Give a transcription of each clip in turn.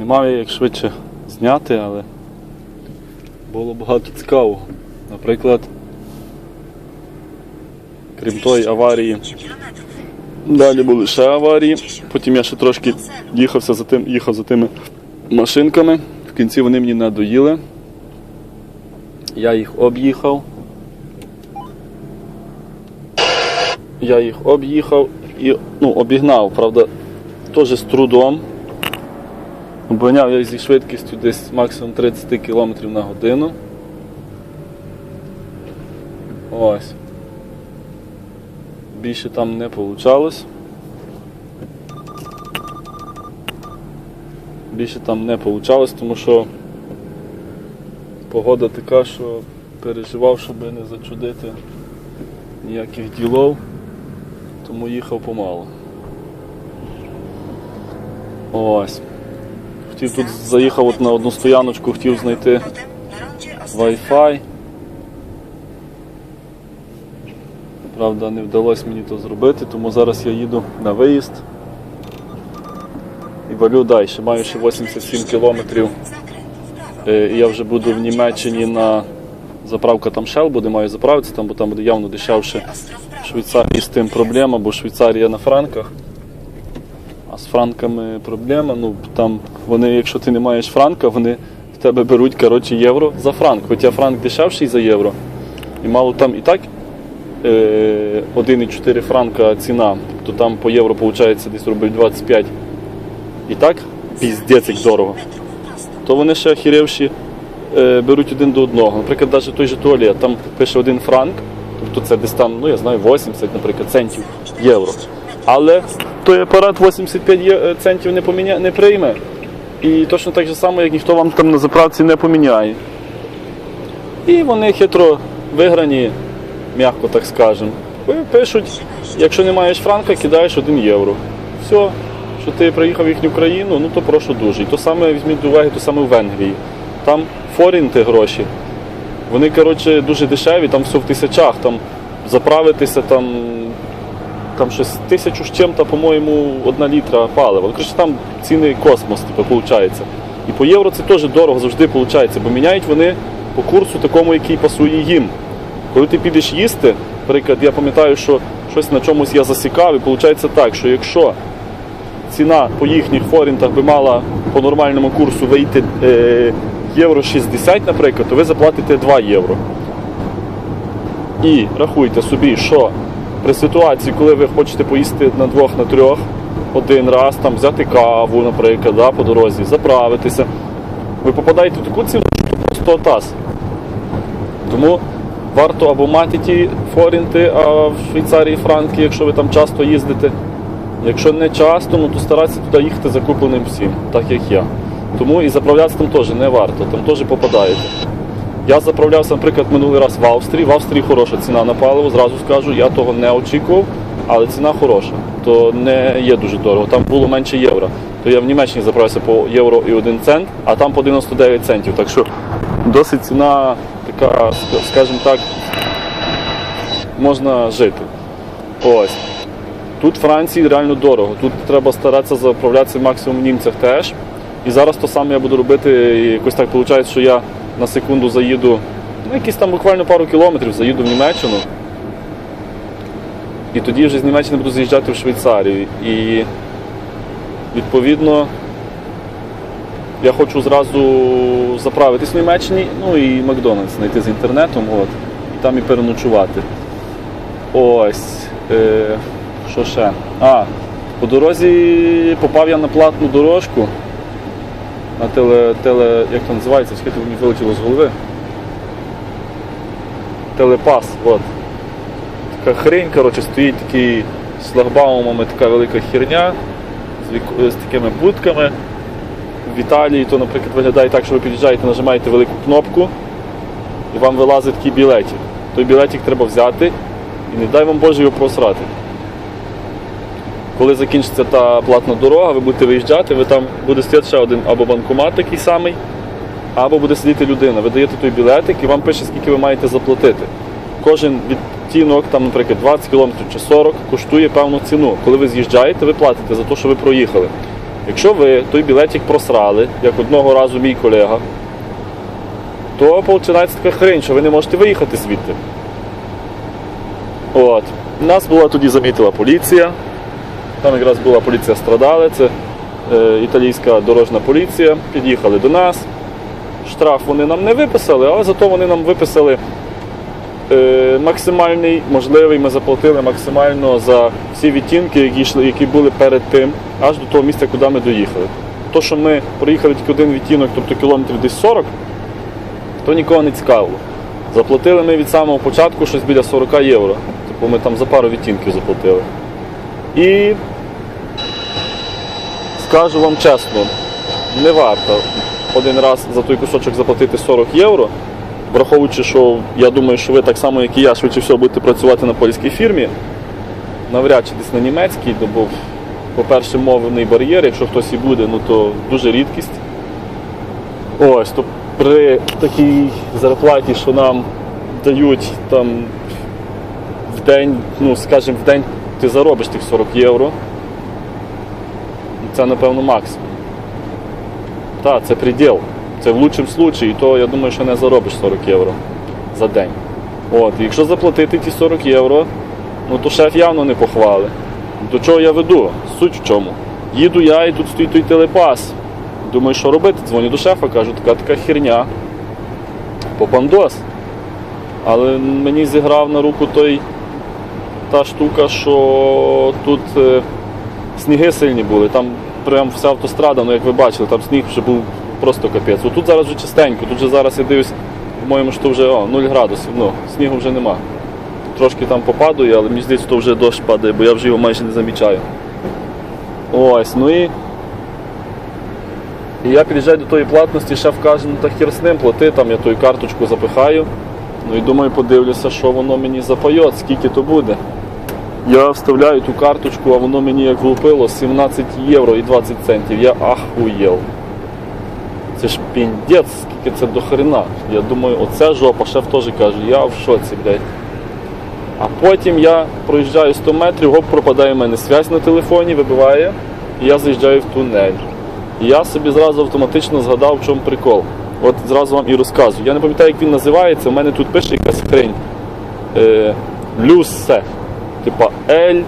Не маю як швидше зняти, але було багато цікавого. Наприклад, крім тої аварії, далі були ще аварії. Потім я ще трошки їхався за тим, їхав за тими машинками. В кінці вони мені надоїли. Я їх об'їхав. Я їх об'їхав і ну, обігнав, правда, теж з трудом. Обганяв я зі швидкістю десь максимум 30 км на годину. Ось. Більше там не вийшло. Більше там не вийшло, тому що погода така, що переживав, щоб не зачудити ніяких ділов, тому їхав помало. Ось. Хотів тут заїхав от на одну стояночку, хотів знайти Wi-Fi. Правда, не вдалося мені то зробити, тому зараз я їду на виїзд і валю далі. Маю ще 87 кілометрів. Е, І я вже буду в Німеччині на заправка там Shell буде, маю заправитися там, бо там буде явно дешевше в Швейцарії з тим проблема, бо Швейцарія на франках. А з франками проблема. Ну там вони, якщо ти не маєш франка, вони в тебе беруть коротше, євро за франк. Хоча франк дешевший за євро. І мало там і так е, 1,4 франка ціна, то там по євро виходить десь рубль 25. І так піздець як дорого. То вони ще охеревші е, беруть один до одного. Наприклад, навіть той же туалет, там пише один франк, тобто це десь там, ну я знаю, 80, наприклад, центів євро. Але той апарат 85 є- е, центів не, поміня... не прийме. І точно так же само, як ніхто вам там на заправці не поміняє. І вони хитро виграні, м'яко так скажемо. Пишуть, якщо не маєш франка, кидаєш 1 євро. Все, що ти приїхав в їхню країну, ну то прошу дуже. І то саме візьміть до уваги, то саме в Венгрії. Там форінти гроші. Вони, коротше, дуже дешеві, там все в тисячах, там заправитися там там щось тисячу з чим-то, по-моєму, одна літра палива. Ну, там ціни космос, типу, виходить. І по євро це теж дорого завжди виходить, бо міняють вони по курсу такому, який пасує їм. Коли ти підеш їсти, наприклад, я пам'ятаю, що щось на чомусь я засікав, і виходить так, що якщо ціна по їхніх форінтах би мала по нормальному курсу вийти е, євро 60, наприклад, то ви заплатите 2 євро. І рахуйте собі, що при ситуації, коли ви хочете поїсти на двох, на трьох, один раз там взяти каву, наприклад, да, по дорозі, заправитися, ви попадаєте в таку ціну, що просто таз. Тому варто або мати ті форінти, а в Швейцарії франки, якщо ви там часто їздите. Якщо не часто, ну то старатися туди їхати закупленим всім, так як я. Тому і заправлятися там теж не варто, там теж попадаєте. Я заправлявся, наприклад, минулий раз в Австрії. В Австрії хороша ціна на паливо, зразу скажу, я того не очікував, але ціна хороша, то не є дуже дорого. Там було менше євро. То я в Німеччині заправився по євро і 1 цент, а там по 99 центів. Так що досить ціна така, скажімо так, можна жити. Ось. Тут в Франції реально дорого. Тут треба старатися заправлятися максимум в німцях теж. І зараз то саме я буду робити. І якось так виходить, що я на секунду заїду, ну якісь там буквально пару кілометрів заїду в Німеччину. І тоді вже з Німеччини буду заїжджати в Швейцарію. І відповідно я хочу зразу заправитись в Німеччині, ну і Макдональдс знайти з інтернетом, от, і там і переночувати. Ось. Е, що ще? А, по дорозі попав я на платну дорожку. На теле, теле як то називається, скільки мені вилетіло з голови. Телепас, от. Така хрень, коротше, стоїть такий з шлагбаумами така велика херня з, з такими будками. В Італії то, наприклад, виглядає так, що ви під'їжджаєте, нажимаєте велику кнопку і вам вилазить такий білетик. Той білетик треба взяти і не дай вам Боже його просрати. Коли закінчиться та платна дорога, ви будете виїжджати, ви там буде стояти ще один або банкомат такий самий, або буде сидіти людина. Ви даєте той білетик і вам пише, скільки ви маєте заплатити. Кожен відтінок, там, наприклад, 20 км чи 40 коштує певну ціну. Коли ви з'їжджаєте, ви платите за те, що ви проїхали. Якщо ви той білетик просрали, як одного разу мій колега, то починається така хрень, що ви не можете виїхати звідти. От. Нас була тоді замітила поліція. Там якраз була поліція страдали, це е, італійська дорожна поліція. Під'їхали до нас. Штраф вони нам не виписали, але зато вони нам виписали е, максимальний, можливий, ми заплатили максимально за всі відтінки, які, йшли, які були перед тим, аж до того місця, куди ми доїхали. То, що ми проїхали тільки один відтінок, тобто кілометрів десь 40, то нікого не цікавило. Заплатили ми від самого початку щось біля 40 євро. Типу ми там за пару відтінків заплатили. І скажу вам чесно, не варто один раз за той кусочок заплатити 40 євро, враховуючи, що я думаю, що ви так само, як і я, швидше всього будете працювати на польській фірмі, навряд чи десь на німецькій, бо, по-перше, мовний бар'єр, якщо хтось і буде, ну то дуже рідкість. Ось, то при такій зарплаті, що нам дають там в день, ну скажімо, в день ти заробиш тих 40 євро. Це, напевно, максимум. Так, це приділ. Це в лучшому случаї, то я думаю, що не заробиш 40 євро за день. От, і якщо заплатити ті 40 євро, ну то шеф явно не похвали. До чого я веду? Суть в чому? Їду я і тут стоїть той телепас. Думаю, що робити? Дзвоню до шефа, кажу, така така херня. Попандос. Але мені зіграв на руку той та штука, що тут е, сніги сильні були. Там прям вся автострада, ну як ви бачили, там сніг вже був просто капець. Отут зараз вже чистенько, тут вже зараз я дивлюсь, по-моєму, що вже о, 0 градусів, ну, снігу вже нема. Трошки там попадає, але мені здається, що вже дощ падає, бо я вже його майже не замічаю. Ось, ну і. І я під'їжджаю до тої платності, шеф каже, ну так хір з ним плати, там я ту карточку запихаю. Ну і думаю, подивлюся, що воно мені запайот, скільки то буде. Я вставляю ту карточку, а воно мені як влупило 17 євро і 20 центів. Я ахуєл. Це ж піндець, скільки це до хрена. Я думаю, оце жопа, шеф теж каже, я в шоці, блядь. А потім я проїжджаю 100 метрів, гоп, пропадає в мене связь на телефоні, вибиває, і я заїжджаю в тунель. І я собі зразу автоматично згадав, в чому прикол. От зразу вам і розказую. Я не пам'ятаю, як він називається, у мене тут пише якась хрень. Е, люсе. Типа L,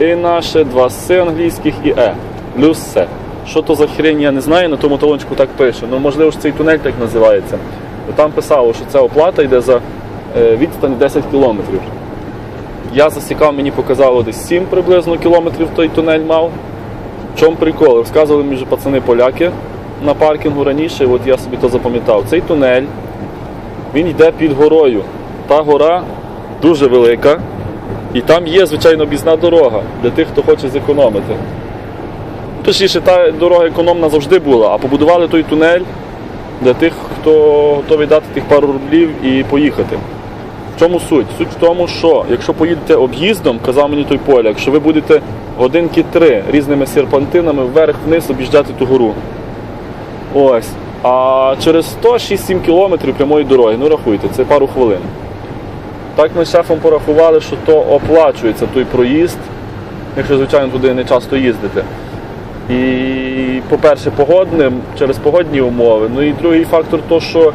і наше, два С англійських і Е. Люсе. Що то за хрень, я не знаю, на тому талончику так пише. Ну, можливо, ж цей тунель так називається. Бо там писало, що ця оплата йде за е, відстань 10 кілометрів. Я засікав, мені показало десь 7 приблизно кілометрів той тунель мав. В чому прикол? Розказували мені пацани поляки на паркінгу раніше, от я собі то запам'ятав. Цей тунель він йде під горою. Та гора дуже велика. І там є, звичайно, об'їзна дорога для тих, хто хоче зекономити. Точніше, та дорога економна завжди була, а побудували той тунель для тих, хто готовий дати тих пару рублів і поїхати. В чому суть? Суть в тому, що якщо поїдете об'їздом, казав мені той поляк, що ви будете годинки три різними серпантинами вверх-вниз об'їжджати ту гору. Ось. А через 100 6-7 кілометрів прямої дороги, ну рахуйте, це пару хвилин. Так ми з шефом порахували, що то оплачується той проїзд, якщо, звичайно, туди не часто їздите. І, по-перше, погодним, через погодні умови. Ну і другий фактор то, що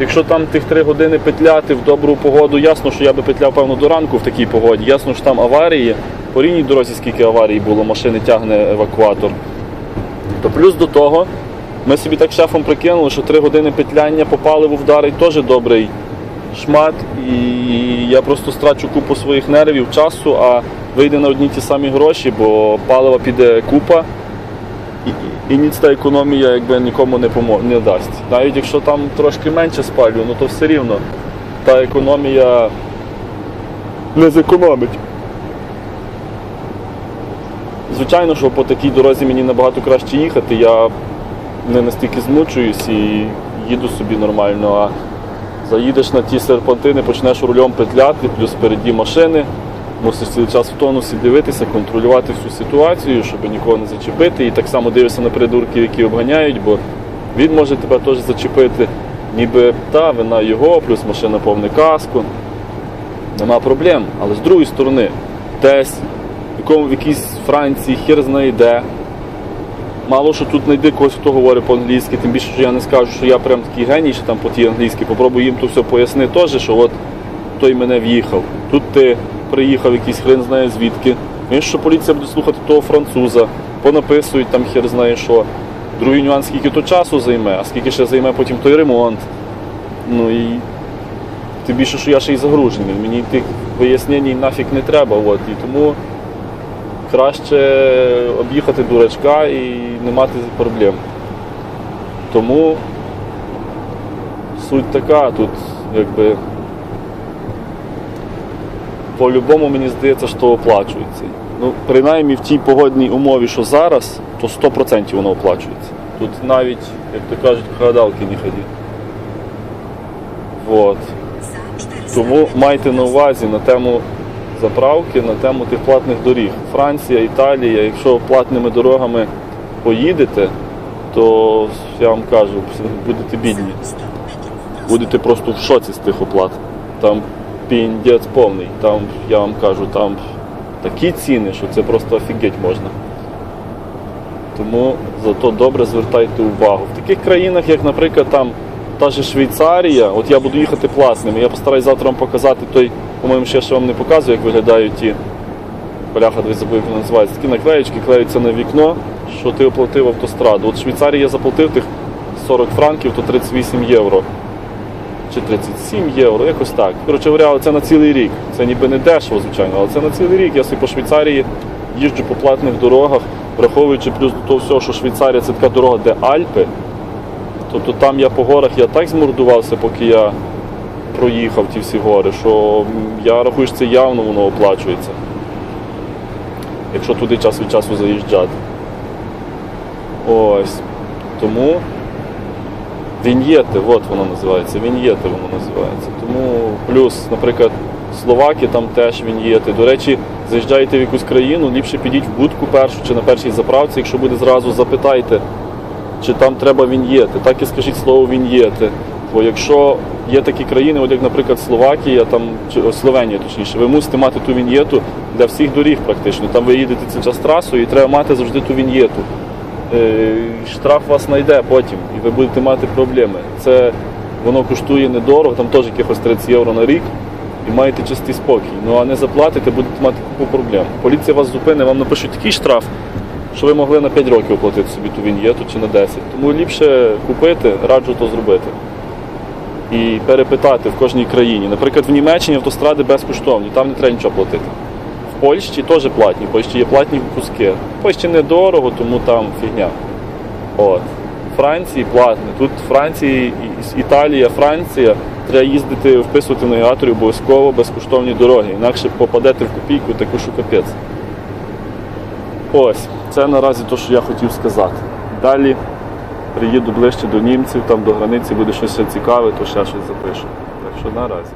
якщо там тих три години петляти в добру погоду, ясно, що я би петляв, певно, до ранку в такій погоді. Ясно, що там аварії. По рівній дорозі, скільки аварій було, машини тягне евакуатор. То плюс до того, ми собі так шефом прикинули, що три години петляння по паливу вдарить теж добрий шмат, і я просто страчу купу своїх нервів, часу, а вийде на одні ті самі гроші, бо палива піде купа, і, і ніц та економія якби нікому не помо- не дасть. Навіть якщо там трошки менше спалю, ну то все рівно та економія не зекономить. Звичайно, що по такій дорозі мені набагато краще їхати. Я не настільки змучуюсь і їду собі нормально. А заїдеш на ті серпантини, почнеш рулем петляти, плюс впереді машини. Мусиш цілий час в тонусі дивитися, контролювати всю ситуацію, щоб нікого не зачепити. І так само дивишся на придурків, які обганяють, бо він може тебе теж зачепити. Ніби та вина його, плюс машина повне каску. Нема проблем. Але з другої сторони, десь в якому в якійсь Франції хір знає де, Мало що тут знайди когось, хто говорить по-англійськи, тим більше, що я не скажу, що я прям такий геній, що там по тій англійській. Попробую їм то все поясни теж, що от той мене в'їхав. Тут ти приїхав якийсь хрен знає звідки. Він що поліція буде слухати того француза, понаписують там хер знає що. Другий нюанс, скільки то часу займе, а скільки ще займе потім той ремонт. Ну і тим більше, що я ще й загружений. Мені тих вияснень нафіг не треба. От. І тому краще об'їхати дурачка і не мати проблем. Тому суть така, тут якби по-любому мені здається, що оплачується. Ну, принаймні в тій погодній умові, що зараз, то 100% воно оплачується. Тут навіть, як то кажуть, гадалки не ході. Вот. Тому майте на увазі на тему заправки, на тему тих платних доріг. Франція, Італія, якщо платними дорогами поїдете, то я вам кажу, будете бідні. Будете просто в шоці з тих оплат. Там піндець повний. Там, я вам кажу, там такі ціни, що це просто офігеть можна. Тому зато добре звертайте увагу. В таких країнах, як, наприклад, там та же Швейцарія, от я буду їхати платним. Я постараюсь завтра вам показати той, по-моєму, ще ще вам не показую, як виглядають ті. Бляха, десь забув, як вони називаються. Такі наклеєчки клеються на вікно, що ти оплатив автостраду. От в Швейцарії я заплатив тих 40 франків, то 38 євро. Чи 37 євро, якось так. Коротше говоря, це на цілий рік. Це ніби не дешево, звичайно, але це на цілий рік. Я собі по Швейцарії їжджу по платних дорогах, враховуючи плюс до того всього, що Швейцарія це така дорога, де Альпи. Тобто там я по горах я так змордувався, поки я проїхав ті всі гори, що я рахую, що це явно воно оплачується. Якщо туди час від часу заїжджати. Ось. Тому Віньєти, от воно називається, віньєти воно називається. Тому плюс, наприклад, Словаки там теж віньєти. До речі, заїжджаєте в якусь країну, ліпше підіть в будку першу чи на першій заправці, якщо буде зразу, запитайте, чи там треба віньєти. Так і скажіть слово віньєти. Бо якщо є такі країни, от як, наприклад, Словакія, там, Словенія точніше, ви мусите мати ту віньєту для всіх доріг практично. Там ви їдете цей час трасою і треба мати завжди ту віньєту. Е, штраф вас знайде потім, і ви будете мати проблеми. Це воно коштує недорого, там теж якихось 30 євро на рік, і маєте чистий спокій. Ну а не заплатите, будете мати купу проблем. Поліція вас зупине, вам напишуть такий штраф, що ви могли на 5 років оплатити собі ту віньєту чи на 10. Тому ліпше купити, раджу то зробити. І перепитати в кожній країні. Наприклад, в Німеччині автостради безкоштовні, там не треба нічого платити. В Польщі теж платні, в Польщі є платні куски. В Польщі недорого, тому там фігня. От. Франції платне. Тут Франції, Італія, Франція, треба їздити, вписувати в навігаторі обов'язково безкоштовні дороги. Інакше попадете в копійку, таку що капець. Ось, це наразі те, що я хотів сказати. Далі приїду ближче до німців, там до границі буде щось цікаве, то ще щось запишу. Так що наразі.